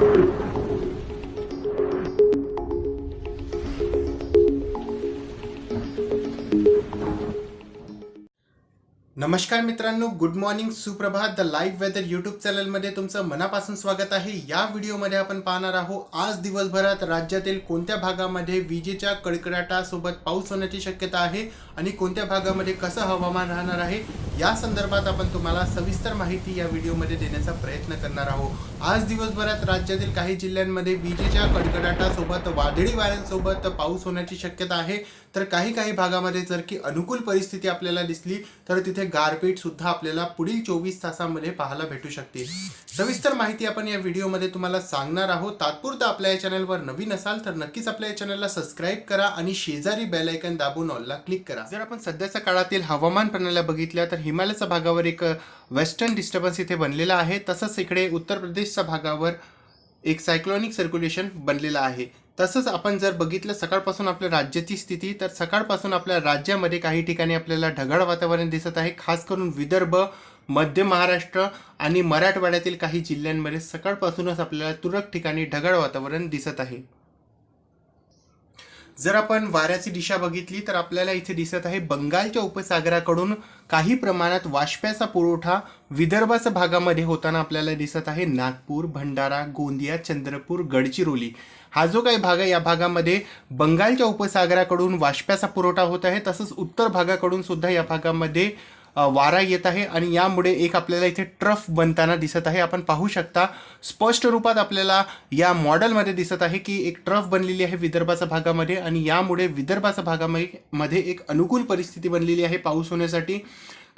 Thank you. नमस्कार मित्रांनो good morning सुप्रभात द लाईव्ह वेदर यूट्यूब चॅनलमध्ये तुमचं मनापासून स्वागत आहे. या व्हिडिओमध्ये आपण पाहणार आहोत आज दिवसभरात राज्यातील कोणत्या भागामध्ये विजेच्या कडकडाटासोबत पाऊस होण्याची शक्यता आहे आणि कोणत्या भागामध्ये कसं हवामान राहणार आहे या संदर्भात आपण तुम्हाला सविस्तर माहिती या व्हिडिओमध्ये देण्याचा प्रयत्न करणार आहोत. आज दिवसभरात राज्यातील काही जिल्ह्यांमध्ये विजेच्या कडकडाटासोबत वादळी वाऱ्यांसोबत पाऊस होण्याची शक्यता आहे. तर काही काही भागामध्ये जर की अनुकूल परिस्थिती आपल्याला दिसली तर तिथे गारपीट सुद्धा आपल्याला पुढील चोवीस तासामध्ये पाहायला भेटू शकते. सविस्तर माहिती आपण या व्हिडिओमध्ये तुम्हाला सांगणार आहोत. तात्पुरतं आपल्या या चॅनलवर नवीन असाल तर नक्कीच आपल्या या चॅनलला सबस्क्राईब करा आणि शेजारी बेलायकन दाबून ऑलला क्लिक करा. जर आपण सध्याच्या काळातील हवामान प्रणाल्या बघितल्या तर हिमालयाच्या भागावर एक वेस्टर्न डिस्टर्बन्स इथे बनलेला आहे. तसंच इकडे उत्तर प्रदेशच्या भागावर एक सायक्लॉनिक सर्क्युलेशन बनलेलं आहे. तसंच आपण जर बघितलं सकाळपासून आपल्या राज्याची स्थिती तर सकाळपासून आपल्या राज्यामध्ये काही ठिकाणी आपल्याला ढगाळ वातावरण दिसत आहे. खास करून विदर्भ मध्य महाराष्ट्र आणि मराठवाड्यातील काही जिल्ह्यांमध्ये सकाळपासूनच आपल्याला तुरळक ठिकाणी ढगाळ वातावरण दिसत आहे. जर आपण वाऱ्याची दिशा बघितली तर आपल्याला इथे दिसत आहे बंगालच्या उपसागराकडून काही प्रमाणात वाष्प्याचा पुरवठा विदर्भाच्या भागामध्ये होताना आपल्याला दिसत आहे. नागपूर भंडारा गोंदिया चंद्रपूर गडचिरोली. हा जो काही भाग आहे या भागामध्ये बंगालच्या उपसागराकडून वाष्प्याचा पुरवठा होत आहे. तसंच उत्तर भागाकडून सुद्धा या भागामध्ये वारा येत आहे आणि यामुळे एक आपल्याला इथे ट्रफ बनताना दिसत आहे. आपण पाहू शकता स्पष्ट रूपात आपल्याला या मॉडेलमध्ये दिसत आहे की एक ट्रफ बनलेली आहे विदर्भाच्या भागामध्ये आणि यामुळे विदर्भाच्या भागामध्ये मध्ये एक अनुकूल परिस्थिती बनलेली आहे पाऊस होण्यासाठी.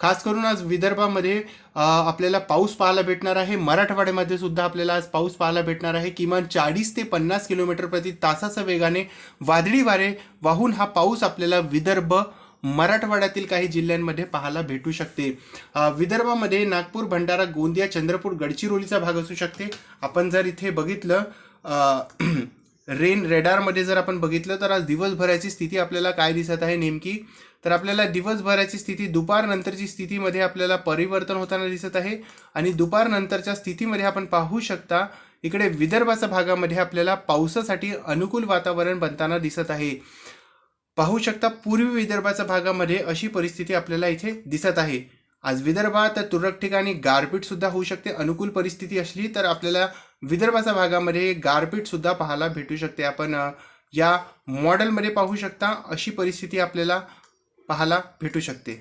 खास करून आज विदर्भामध्ये आपल्याला पाऊस पाहायला भेटणार आहे. मराठवाड्यामध्ये सुद्धा आपल्याला आज पाऊस पाहायला भेटणार आहे. किमान चाळीस ते पन्नास किलोमीटर प्रति तासाच्या वेगाने वादळी वारे वाहून हा पाऊस आपल्याला विदर्भ मराठवाड्यातील काही जिल्ह्यांमध्ये पाहायला भेटू शकते. विदर्भामध्ये नागपूर भंडारा गोंदिया चंद्रपूर गडचिरोलीचा भाग असू शकते. आपण जर इथे बघितलं रेन रेडारमध्ये जर आपण बघितलं तर आज दिवसभराची स्थिती आपल्याला काय दिसत आहे नेमकी? तर आपल्याला दिवसभराची स्थिती दुपारनंतरची स्थितीमध्ये आपल्याला परिवर्तन होताना दिसत आहे. आणि दुपारनंतरच्या स्थितीमध्ये आपण पाहू शकता इकडे विदर्भाच्या भागामध्ये आपल्याला पावसासाठी अनुकूल वातावरण बनताना दिसत आहे. पाहू शकता पूर्वी विदर्भाच्या भागामध्ये अशी परिस्थिती आपल्याला इथे दिसत आहे. आज विदर्भात तुरळक ठिकाणी गारपीट सुद्धा होऊ शकते. अनुकूल परिस्थिती असली तर आपल्याला विदर्भाच्या भागामध्ये गारपीट सुद्धा पाहायला भेटू शकते. आपण या मॉडेलमध्ये पाहू शकता अशी परिस्थिती आपल्याला पाहायला भेटू शकते.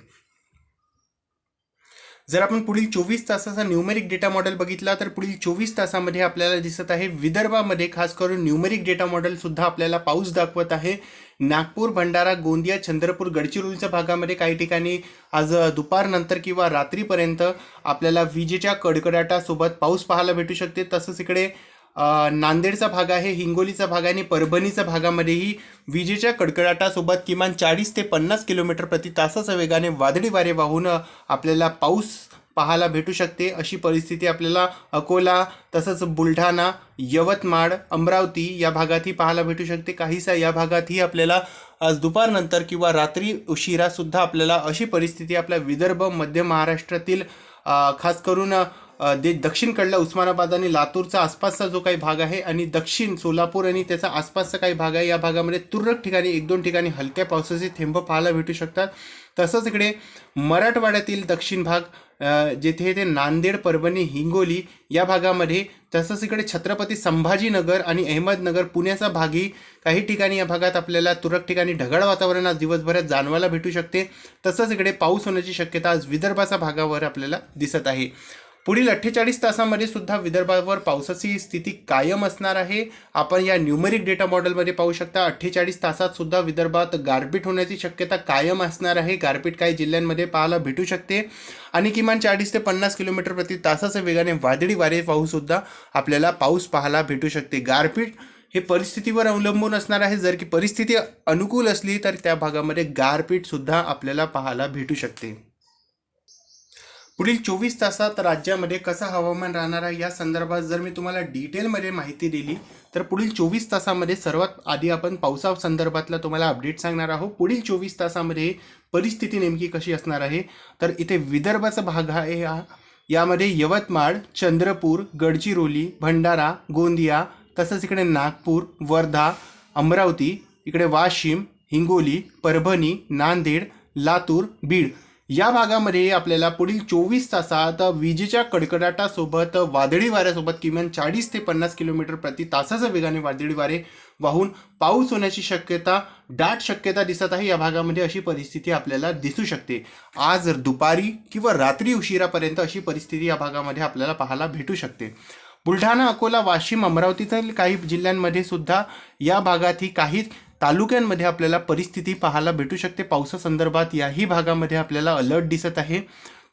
जर आपण पुढील चोवीस तासाचा न्यूमेरिक डेटा मॉडेल बघितला तर पुढील चोवीस तासामध्ये आपल्याला दिसत आहे विदर्भामध्ये खास करून न्यूमेरिक डेटा मॉडेलसुद्धा आपल्याला पाऊस दाखवत आहे. नागपूर भंडारा गोंदिया चंद्रपूर गडचिरोलीच्या भागामध्ये काही ठिकाणी आज दुपारनंतर किंवा रात्रीपर्यंत आपल्याला विजेच्या कडकडाटासोबत पाऊस पाहायला भेटू शकते. तसंच इकडे नांदेडचा भाग आहे हिंगोलीचा भाग आहे आणि परभणीच्या भागामध्येही विजेच्या कडकडाटासोबत किमान चाळीस ते पन्नास किलोमीटर प्रति तासाच्या वेगाने वादळी वारे वाहून आपल्याला पाऊस पाहायला भेटू शकते. अशी परिस्थिती आपल्याला अकोला तसंच बुलढाणा यवतमाळ अमरावती या भागातही पाहायला भेटू शकते. काहीसा या भागातही आपल्याला आज दुपारनंतर किंवा रात्री उशिरासुद्धा आपल्याला अशी परिस्थिती आपल्या विदर्भ मध्य महाराष्ट्रातील खास करून जे दे दक्षिणकडला उस्मानाबाद आणि लातूरचा आसपासचा जो काही भाग आहे आणि दक्षिण सोलापूर आणि त्याचा आसपासचा काही भाग आहे या भागामध्ये तुरळक ठिकाणी एक दोन ठिकाणी हलक्या पावसाचे थेंब पाहायला भेटू शकतात. तसंच इकडे मराठवाड्यातील दक्षिण भाग जेथे ते नांदेड परभणी हिंगोली या भागामध्ये तसंच इकडे छत्रपती संभाजीनगर आणि अहमदनगर पुण्याचा भागही काही ठिकाणी या भागात आपल्याला तुरळक ठिकाणी ढगाळ वातावरण आज दिवसभरात जाणवायला भेटू शकते. तसंच इकडे पाऊस होण्याची शक्यता आज विदर्भाच्या भागावर आपल्याला दिसत आहे. पुढील अठ्ठेचाळीस तासामध्ये सुद्धा विदर्भावर पावसाची स्थिती कायम असणार आहे. आपण या न्यूमेरिक डेटा मॉडेलमध्ये पाहू शकता अठ्ठेचाळीस तासात सुद्धा विदर्भात गारपीट होण्याची शक्यता कायम असणार आहे. गारपीट काही जिल्ह्यांमध्ये पाहायला भेटू शकते. आणि किमान चाळीस ते पन्नास किलोमीटर प्रति तासाच्या वेगाने वादळी वारे पाहूसुद्धा आपल्याला पाऊस पाहायला भेटू शकते. गारपीट हे परिस्थितीवर अवलंबून असणार आहे. जर की परिस्थिती अनुकूल असली तर त्या भागामध्ये गारपीटसुद्धा आपल्याला पाहायला भेटू शकते. पुढील चोवीस तासात राज्यामध्ये कसं हवामान राहणार आहे या संदर्भात जर मी तुम्हाला डिटेलमध्ये माहिती दिली तर पुढील चोवीस तासामध्ये सर्वात आधी आपण पावसा संदर्भातला तुम्हाला अपडेट सांगणार आहोत. पुढील चोवीस तासामध्ये परिस्थिती नेमकी कशी असणार आहे? तर इथे विदर्भाचा भाग आहे हा. यामध्ये यवतमाळ चंद्रपूर गडचिरोली भंडारा गोंदिया तसंच इकडे नागपूर वर्धा अमरावती इकडे वाशिम हिंगोली परभणी नांदेड लातूर बीड. या भागामध्ये आपल्याला पुढील चोवीस तासात विजेच्या कडकडाटासोबत वादळी वाऱ्यासोबत किमान चाळीस ते पन्नास किलोमीटर प्रति तासाच्या वेगाने वादळी वारे वाहून पाऊस होण्याची शक्यता दाट शक्यता दिसत आहे. या भागामध्ये अशी परिस्थिती आपल्याला दिसू शकते. आज दुपारी किंवा रात्री उशिरापर्यंत अशी परिस्थिती या भागामध्ये आपल्याला पाहायला भेटू शकते. बुलढाणा अकोला वाशिम अमरावतीतील काही जिल्ह्यांमध्ये सुद्धा या भागात ही काही तालुक्यांमध्ये आपल्याला परिस्थिती पाहायला भेटू शकते. पावसासंदर्भात याही भागामध्ये आपल्याला अलर्ट दिसत आहे.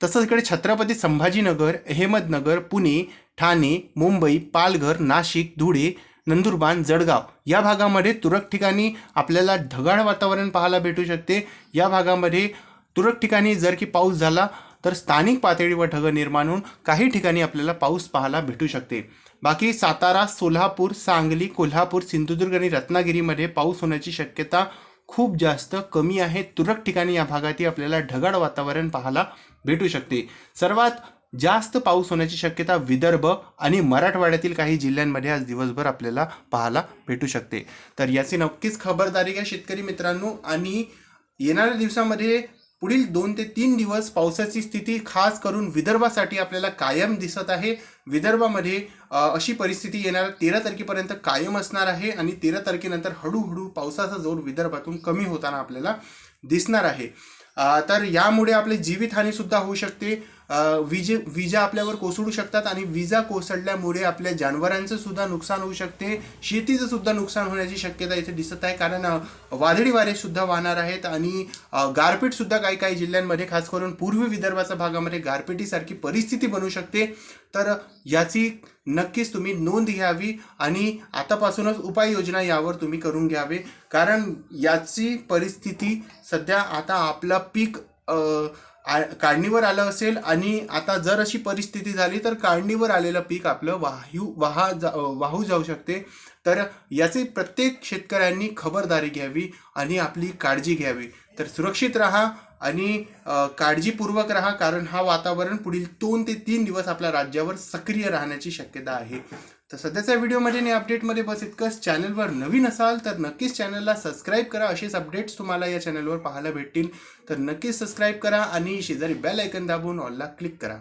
तसंच इकडे छत्रपती संभाजीनगर अहमदनगर पुणे ठाणे मुंबई पालघर नाशिक धुळे नंदुरबार जळगाव या भागामध्ये तुरळक ठिकाणी आपल्याला ढगाळ वातावरण पाहायला भेटू शकते. या भागामध्ये तुरळक ठिकाणी जर की पाऊस झाला तर स्थानिक पातळीवर ढग निर्माण होऊन काही ठिकाणी आपल्याला पाऊस पाहायला भेटू शकते. बाकी सातारा सोलापूर सांगली कोल्हापूर सिंधुदुर्ग आणि रत्नागिरीमध्ये पाऊस होण्याची शक्यता खूप जास्त कमी आहे. तुरळक ठिकाणी या भागातही आपल्याला ढगाळ वातावरण पाहायला भेटू शकते. सर्वात जास्त पाऊस होण्याची शक्यता विदर्भ आणि मराठवाड्यातील काही जिल्ह्यांमध्ये आज दिवसभर आपल्याला पाहायला भेटू शकते. तर याची नक्कीच खबरदारी घ्या शेतकरी मित्रांनो. आणि येणाऱ्या दिवसामध्ये पुढील दोन ते तीन दिवस पावसाची स्थिती खास करून विदर्भासाठी आपल्याला कायम दिसत आहे. विदर्भामध्ये अशी परिस्थिती येणार तेरा तारखेपर्यंत कायम असणार आहे आणि तेरा तारखेनंतर हळूहळू पावसाचा जोर विदर्भातून कमी होताना आपल्याला दिसणार आहे. तर यामुळे आपली जीवितहानीसुद्धा होऊ शकते. विजे विजा आपल्यावर कोसळू शकतात आणि विजा कोसळल्यामुळे आपल्या जनावरांचं सुद्धा नुकसान होऊ शकते. शेतीचं सुद्धा नुकसान होण्याची शक्यता इथे दिसत आहे. कारण वादळी वारे सुद्धा वाहणार आहेत आणि गारपीटसुद्धा गारपीट सुद्धा काही काही जिल्ह्यांमध्ये खास करून पूर्व विदर्भाच्या भागामध्ये गारपिटीसारखी परिस्थिती बनू शकते. तर याची नक्कीच तुम्ही नोंद घ्यावी आणि आतापासूनच उपाययोजना यावर तुम्ही करून घ्यावे. कारण याची परिस्थिती सध्या आता आपलं पीक आ- काढणीवर आलं असेल आणि आता जर अशी परिस्थिती झाली तर काढणीवर आलेलं पीक आपलं वाहू वाहा जा वाहू जाऊ शकते. तर याची प्रत्येक शेतकऱ्यांनी खबरदारी घ्यावी आणि आपली काळजी घ्यावी. तर सुरक्षित राहा. आणि काळजीपूर्वक राहा कारण हा वातावरण पुढील दोन ते तीन दिवस आपल्या राज्यावर सक्रिय राहण्याची शक्यता आहे. तर सध्याच्या व्हिडिओमध्ये आणि अपडेटमध्ये बस इतकंच. चॅनलवर नवीन असाल तर नक्कीच चॅनलला सबस्क्राईब करा. असेच अपडेट्स तुम्हाला या चॅनलवर पाहायला भेटतील. तर नक्कीच सबस्क्राईब करा आणि शेजारी बेल ऐकन दाबून ऑलला क्लिक करा.